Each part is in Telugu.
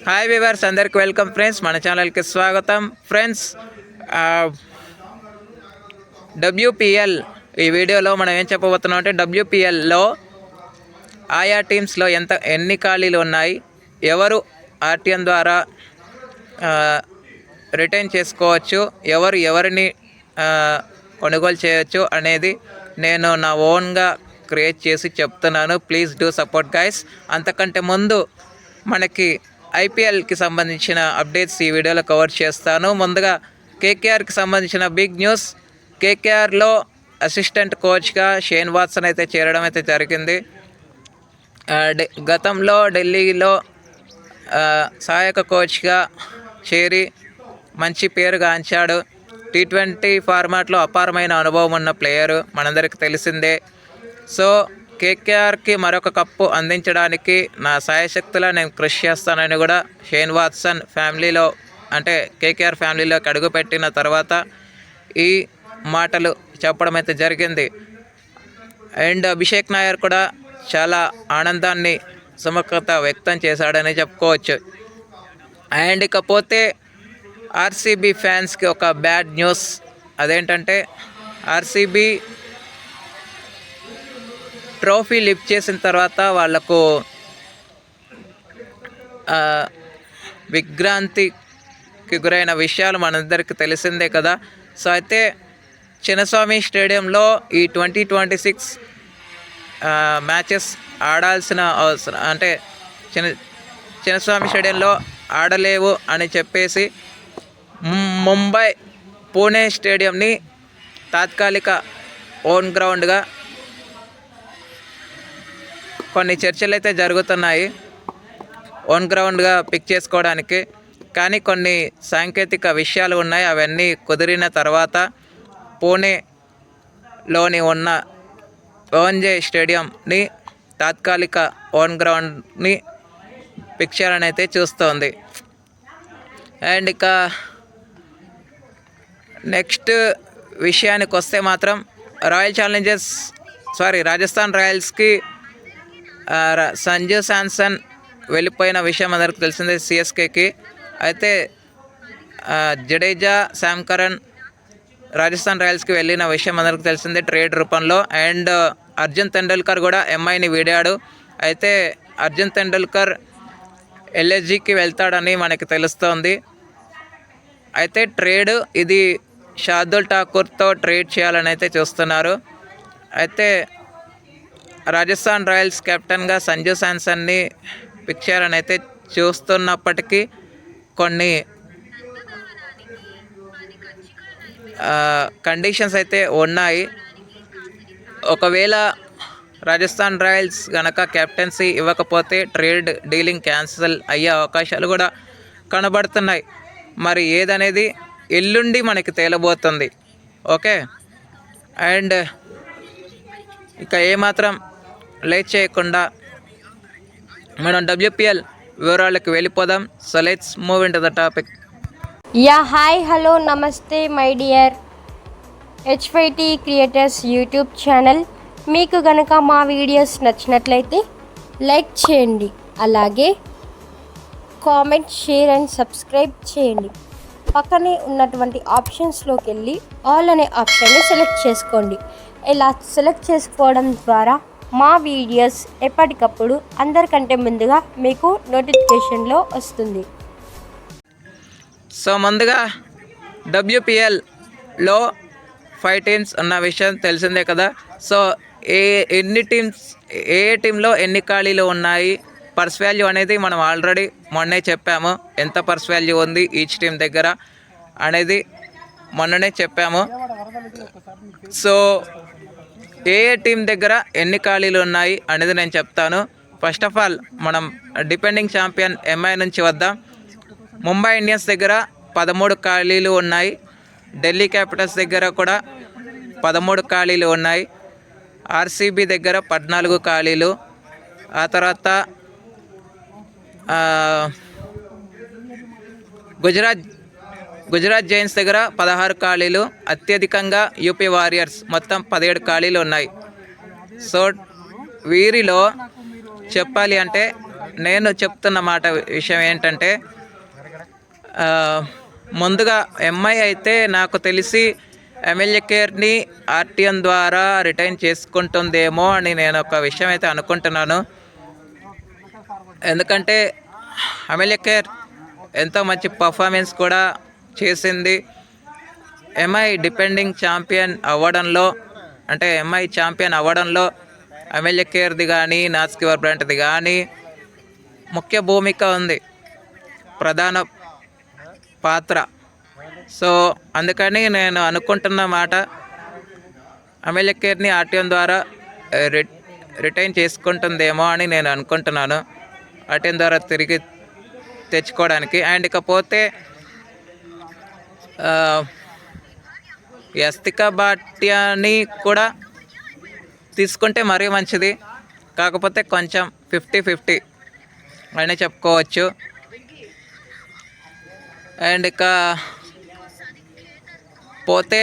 హాయ్ వివర్స్ అందరికి వెల్కమ్ ఫ్రెండ్స్ మన ఛానల్కి స్వాగతం. ఫ్రెండ్స్ డబ్ల్యూపిఎల్ ఈ వీడియోలో మనం ఏం చెప్పబోతున్నాం అంటే డబ్ల్యూపిఎల్లో ఆయా టీమ్స్లో ఎంత ఎన్ని ఖాళీలు ఉన్నాయి ఎవరు ఆర్టీఎం ద్వారా రిటైన్ చేసుకోవచ్చు ఎవరు ఎవరిని కొనుగోలు చేయొచ్చు అనేది నేను నా ఓన్గా క్రియేట్ చేసి చెప్తున్నాను. ప్లీజ్ డూ సపోర్ట్ గైస్ అంతకంటే ముందు మనకి ఐపీఎల్కి సంబంధించిన అప్డేట్స్ ఈ వీడియోలో కవర్ చేస్తాను. ముందుగా కేకేఆర్కి సంబంధించిన బిగ్ న్యూస్ కేకేఆర్లో అసిస్టెంట్ కోచ్గా షేన్ వాట్సన్ అయితే చేరడం అయితే జరిగింది. గతంలో ఢిల్లీలో సహాయక కోచ్గా చేరి మంచి పేరు గాంచాడు. టీ ట్వంటీ ఫార్మాట్లో అపారమైన అనుభవం ఉన్న ప్లేయరు మనందరికీ తెలిసిందే. సో కేకేఆర్కి మరొక కప్పు అందించడానికి నా సాయశక్తిలో నేను కృషి చేస్తానని కూడా షేన్ వాట్సన్ ఫ్యామిలీలో అంటే కేకేఆర్ ఫ్యామిలీలోకి అడుగుపెట్టిన తర్వాత ఈ మాటలు చెప్పడం అయితే జరిగింది. అండ్ అభిషేక్ నాయర్ కూడా చాలా ఆనందాన్ని సుముఖత వ్యక్తం చేశాడని చెప్పుకోవచ్చు. అండ్ ఇకపోతే ఆర్సీబీ ఫ్యాన్స్కి ఒక బ్యాడ్ న్యూస్ అదేంటంటే ఆర్సీబీ ట్రోఫీ లిఫ్ట్ చేసిన తర్వాత వాళ్ళకు విగ్రాంతికి గురైన విషయాలు మనందరికీ తెలిసిందే కదా. సో అయితే చిన్నస్వామి స్టేడియంలో ఈ ట్వంటీ ట్వంటీ సిక్స్ మ్యాచెస్ ఆడాల్సిన అవసరం అంటే చిన్న చిన్నస్వామి స్టేడియంలో ఆడలేవు అని చెప్పేసి ముంబై పూణే స్టేడియంని తాత్కాలిక ఓన్ గ్రౌండ్గా కొన్ని చర్చలు అయితే జరుగుతున్నాయి ఓన్ గ్రౌండ్గా పిక్ చేసుకోవడానికి. కానీ కొన్ని సాంకేతిక విషయాలు ఉన్నాయి. అవన్నీ కుదిరిన తర్వాత పూణేలోని ఉన్న ఓన్జే స్టేడియంని తాత్కాలిక ఓన్ గ్రౌండ్ని పిక్చర్ చేయాలని అయితే చూస్తోంది. అండ్ ఇక నెక్స్ట్ విషయానికి వస్తే మాత్రం రాయల్ ఛాలెంజర్స్ సారీ రాజస్థాన్ రాయల్స్కి సంజు శాంసన్ వెళ్ళిపోయిన విషయం అందరికి తెలిసిందే సిఎస్కేకి అయితే జడేజా శామ్ కరణ్ రాజస్థాన్ రాయల్స్కి వెళ్ళిన విషయం అందరికి తెలిసిందే ట్రేడ్ రూపంలో. అండ్ అర్జున్ తెండూల్కర్ కూడా ఎంఐని వీడాడు. అయితే అర్జున్ తెండూల్కర్ ఎల్ఎస్జీకి వెళ్తాడని మనకి తెలుస్తోంది. అయితే ట్రేడ్ ఇది షార్దుల్ ఠాకూర్తో ట్రేడ్ చేయాలని అయితే చూస్తున్నారు. అయితే రాజస్థాన్ రాయల్స్ కెప్టెన్గా సంజు శాంసన్ని పిక్చర్ అని అయితే చూస్తున్నప్పటికీ కొన్ని కండిషన్స్ అయితే ఉన్నాయి. ఒకవేళ రాజస్థాన్ రాయల్స్ గనక కెప్టెన్సీ ఇవ్వకపోతే ట్రేడ్ డీలింగ్ క్యాన్సిల్ అయ్యే అవకాశాలు కూడా కనబడుతున్నాయి. మరి ఏదనేది ఎల్లుండి మనకి తేలబోతుంది. ఓకే? అండ్ ఇక ఏమాత్రం లేట్ చేయకుండా మనం డబ్ల్యూపిఎల్ వివరాలకు వెళ్ళిపోదాం. So let's move into the topic yeah hi hello నమస్తే my dear HYT creators YouTube channel మీకు గనక మా వీడియోస్ నచ్చినట్లయితే లైక్ చేయండి. అలాగే కామెంట్ షేర్ అండ్ సబ్స్క్రైబ్ చేయండి. పక్కనే ఉన్నటువంటి ఆప్షన్స్లోకి వెళ్ళి ఆల్ అనే ఆప్షన్ని సెలెక్ట్ చేసుకోండి. ఇలా సెలెక్ట్ చేసుకోవడం ద్వారా మా వీడియోస్ ఎప్పటికప్పుడు అందరికంటే ముందుగా మీకు నోటిఫికేషన్లో వస్తుంది. సో ముందుగా డబ్ల్యూపిఎల్లో ఫైవ్ టీమ్స్ ఉన్న విషయం తెలిసిందే కదా. సో ఏ ఎన్ని టీమ్స్ ఏ టీంలో ఎన్ని ఖాళీలు ఉన్నాయి పర్స్ వాల్యూ అనేది మనం ఆల్రెడీ మొన్నే చెప్పాము. ఎంత పర్స్ వాల్యూ ఉంది ఈచ్ టీం దగ్గర అనేది మొన్ననే చెప్పాము. సో ఏ ఏ టీం దగ్గర ఎన్ని ఖాళీలు ఉన్నాయి అనేది నేను చెప్తాను. ఫస్ట్ ఆఫ్ ఆల్ మనం డిపెండింగ్ ఛాంపియన్ ఎంఐ నుంచి వద్దాం. ముంబై ఇండియన్స్ దగ్గర పదమూడు ఖాళీలు ఉన్నాయి. ఢిల్లీ క్యాపిటల్స్ దగ్గర కూడా పదమూడు ఖాళీలు ఉన్నాయి. ఆర్సీబీ దగ్గర పద్నాలుగు ఖాళీలు. ఆ తర్వాత గుజరాత్ గుజరాత్ జైన్స్ దగ్గర పదహారు ఖాళీలు అత్యధికంగా యూపీ వారియర్స్ మొత్తం పదిహేడు ఖాళీలు ఉన్నాయి. సో వీరిలో చెప్పాలి అంటే నేను చెప్తున్న మాట విషయం ఏంటంటే ముందుగా ఎంఐ అయితే నాకు తెలిసి ఎమ్మెల్యే కేర్ని ఆర్టీఎం ద్వారా రిటైన్ చేసుకుంటుందేమో అని నేను ఒక విషయం అయితే అనుకుంటున్నాను. ఎందుకంటే ఎమ్మెల్యే కేర్ ఎంతో మంచి పర్ఫార్మెన్స్ కూడా చేసింది. ఎంఐ డిపెండింగ్ ఛాంపియన్ అవ్వడంలో అంటే ఎంఐ ఛాంపియన్ అవ్వడంలో ఎమ్మెల్యే కేర్ది కానీ నాస్కివర్ బ్రాండ్ది కానీ ముఖ్య భూమిక ఉంది. ప్రధాన పాత్ర. సో అందుకని నేను అనుకుంటున్న మాట ఎమ్మెల్యే కేర్ని ఆర్టీఎం ద్వారా రి రిటైన్ చేసుకుంటుందేమో అని నేను అనుకుంటున్నాను. ఆర్టీఎం ద్వారా తిరిగి తెచ్చుకోవడానికి. అండ్ ఇకపోతే యస్తిక భాట్యాన్ని కూడా తీసుకుంటే మరీ మంచిది. కాకపోతే కొంచెం ఫిఫ్టీ ఫిఫ్టీ అని చెప్పుకోవచ్చు. అండ్ ఇక పోతే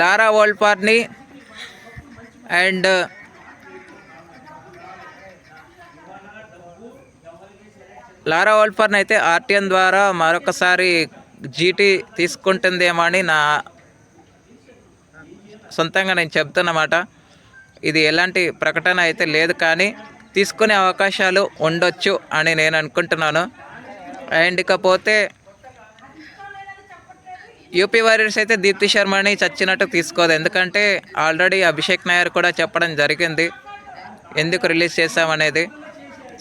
లారా వోల్పార్ని అండ్ లారా వోల్పార్ని అయితే ఆర్టీఎన్ ద్వారా మరొకసారి జీటీ తీసుకుంటుందేమో అని నా సొంతంగా నేను చెప్తున్నమాట ఇది ఎలాంటి ప్రకటన అయితే లేదు కానీ తీసుకునే అవకాశాలు ఉండొచ్చు అని నేను అనుకుంటున్నాను. అండ్ ఇకపోతే యూపీ వారియర్స్ అయితే దీప్తి శర్మని చచ్చినట్టు తీసుకోదు. ఎందుకంటే ఆల్రెడీ అభిషేక్ నాయర్ కూడా చెప్పడం జరిగింది. ఎందుకు రిలీజ్ చేశామనేది.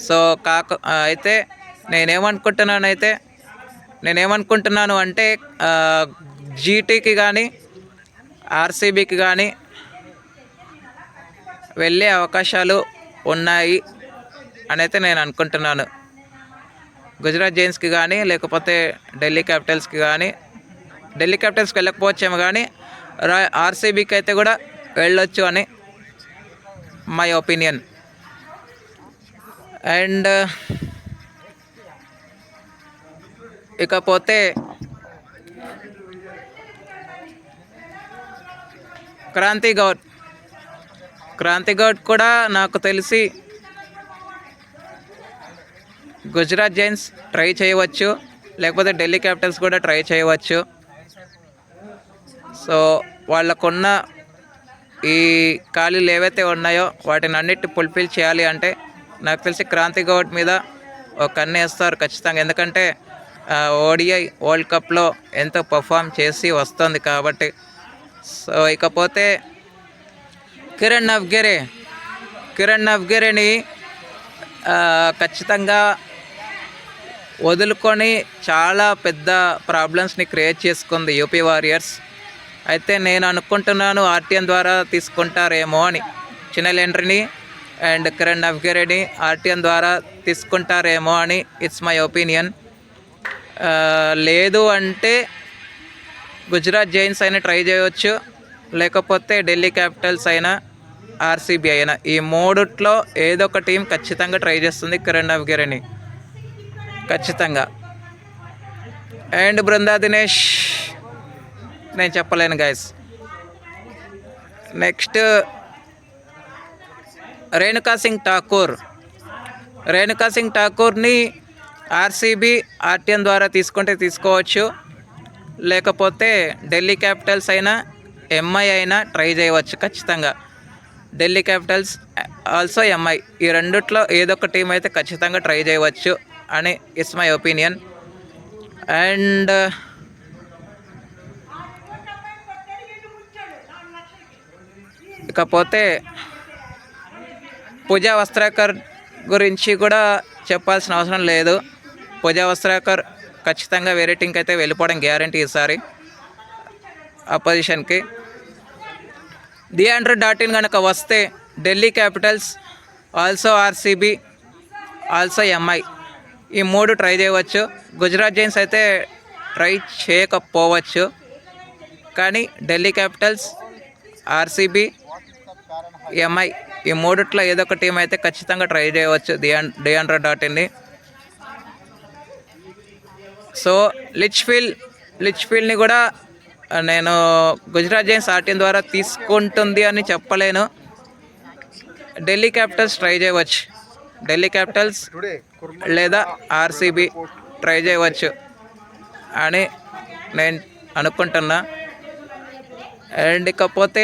సో కాక అయితే నేనేమనుకుంటున్నాను అయితే నేనేమనుకుంటున్నాను అంటే జీటీకి కానీ ఆర్సీబీకి కానీ వెళ్ళే అవకాశాలు ఉన్నాయి అని అయితే నేను అనుకుంటున్నాను గుజరాత్ జైన్స్కి కానీ లేకపోతే ఢిల్లీ క్యాపిటల్స్కి కానీ ఢిల్లీ క్యాపిటల్స్కి వెళ్ళకపోవచ్చేమో కానీ రా ఆర్సీబీకి అయితే కూడా వెళ్ళొచ్చు అని మై ఒపీనియన్. అండ్ ఇకపోతే క్రాంతి గౌడ్. క్రాంతి గౌడ్ కూడా నాకు తెలిసి గుజరాత్ జైన్స్ ట్రై చేయవచ్చు లేకపోతే ఢిల్లీ క్యాపిటల్స్ కూడా ట్రై చేయవచ్చు. సో వాళ్ళకున్న ఈ ఖాళీలు ఏవైతే ఉన్నాయో వాటిని అన్నిటి ఫుల్ఫిల్ చేయాలి అంటే నాకు తెలిసి క్రాంతి గౌడ్ మీద ఒక కన్ను వేస్తారు ఖచ్చితంగా. ఎందుకంటే ఓడిఐ వరల్డ్ కప్లో ఎంతో పర్ఫామ్ చేసి వస్తుంది కాబట్టి. సో ఇకపోతే కిరణ్ నవ్గెరే కిరణ్ నవ్గెరేని ఖచ్చితంగా వదులుకొని చాలా పెద్ద ప్రాబ్లమ్స్ని క్రియేట్ చేసుకుంది యూపీ వారియర్స్. అయితే నేను అనుకుంటున్నాను ఆర్టీఎం ద్వారా తీసుకుంటారేమో అని. చిన్నలెండ్రిని అండ్ కిరణ్ నవ్గెరేని ఆర్టీఎం ద్వారా తీసుకుంటారేమో అని. It's my opinion. లేదు అంటే గుజరాత్ జైన్స్ అయినా ట్రై చేయవచ్చు లేకపోతే ఢిల్లీ క్యాపిటల్స్ అయినా ఆర్సీబీ అయినా ఈ మూడిట్లో ఏదో ఒక టీం ఖచ్చితంగా ట్రై చేస్తుంది కిరణ్ నవ్గిరిని ఖచ్చితంగా. అండ్ బృందా దినేష్ నేను చెప్పలేను గైస్ నెక్స్ట్ రేణుకా సింగ్ ఠాకూర్. రేణుకా సింగ్ ఠాకూర్ని ఆర్సీబీ ఆర్టీఎన్ ద్వారా తీసుకుంటే తీసుకోవచ్చు. లేకపోతే ఢిల్లీ క్యాపిటల్స్ అయినా ఎంఐ అయినా ట్రై చేయవచ్చు ఖచ్చితంగా. ఢిల్లీ క్యాపిటల్స్ ఆల్సో ఎంఐ ఈ రెండిట్లో ఏదో ఒక టీం అయితే ఖచ్చితంగా ట్రై చేయవచ్చు అని ఇట్స్ మై ఒపీనియన్ అండ్ ఇకపోతే పూజా వస్త్రాకర్ గురించి కూడా చెప్పాల్సిన అవసరం లేదు. వస్త్రాకర్ ఖచ్చితంగా వేరే టీంకి అయితే వెళ్ళిపోవడం గ్యారంటీ ఈసారి. అపోజిషన్కి దియాండ్రో డాట్ ఇన్ కనుక వస్తే Delhi Capitals also RCB also MI ఈ మూడు ట్రై చేయవచ్చు. గుజరాత్ జైన్స్ అయితే ట్రై చేయకపోవచ్చు. కానీ ఢిల్లీ క్యాపిటల్స్ ఆర్సీబీ ఎంఐ ఈ మూడిట్లో ఏదో ఒక టీం అయితే ఖచ్చితంగా ట్రై చేయవచ్చు Dean Deandra Dottin so Litchfield లిచ్ ఫీల్డ్ని కూడా నేను గుజరాత్ జైన్స్ ఆర్టీఎం ద్వారా తీసుకుంటుంది అని చెప్పలేను. ఢిల్లీ క్యాపిటల్స్ ట్రై చేయవచ్చు. ఢిల్లీ క్యాపిటల్స్ లేదా ఆర్సీబీ ట్రై చేయవచ్చు అని నేను అనుకుంటున్నా. అండ్ ఇకపోతే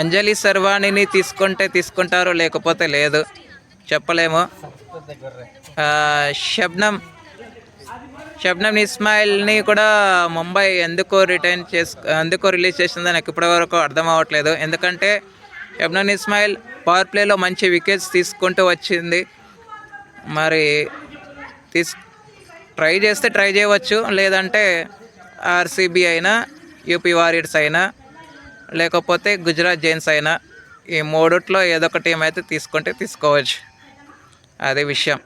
అంజలి సర్వాణిని తీసుకుంటే తీసుకుంటారు లేకపోతే లేదు. చెప్పలేము. షబ్నం షబ్నం ఇస్మాయిల్ని కూడా ముంబై ఎందుకు రిటైన్ చేసు ఎందుకు రిలీజ్ చేసిందో నాకు ఇప్పటివరకు అర్థం అవ్వట్లేదు. ఎందుకంటే షబ్నం ఇస్మాయిల్ పవర్ ప్లేలో మంచి వికెట్స్ తీసుకుంటూ వచ్చింది. మరి తీస్ ట్రై చేస్తే ట్రై చేయవచ్చు. లేదంటే ఆర్సీబీ అయినా యూపీ వారియర్స్ అయినా లేకపోతే గుజరాత్ జైన్స్ అయినా ఈ మూడిట్లో ఏదో ఒక టీం అయితే తీసుకుంటే తీసుకోవచ్చు. అదే విషయం.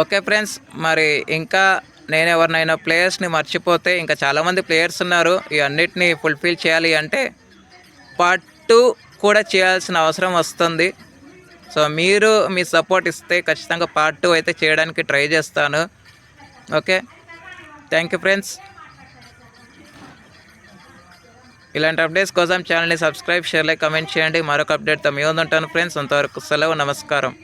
ఓకే ఫ్రెండ్స్ మరి ఇంకా నేను ఎవరినైనా ప్లేయర్స్ని మర్చిపోతే ఇంకా చాలామంది ప్లేయర్స్ ఉన్నారు. ఈ అన్నిటిని ఫుల్ఫిల్ చేయాలి అంటే పార్ట్ టూ కూడా చేయాల్సిన అవసరం వస్తుంది. సో మీరు మీ సపోర్ట్ ఇస్తే ఖచ్చితంగా పార్ట్ టూ అయితే చేయడానికి ట్రై చేస్తాను. ఓకే? Thank you friends. ఇలాంటి అప్డేట్స్ కోసం ఛానల్ని సబ్స్క్రైబ్ షేర్ లైక్ కమెంట్ చేయండి. మరొక అప్డేట్తో మీ ఉంటాను ఫ్రెండ్స్. అంతవరకు సెలవు నమస్కారం.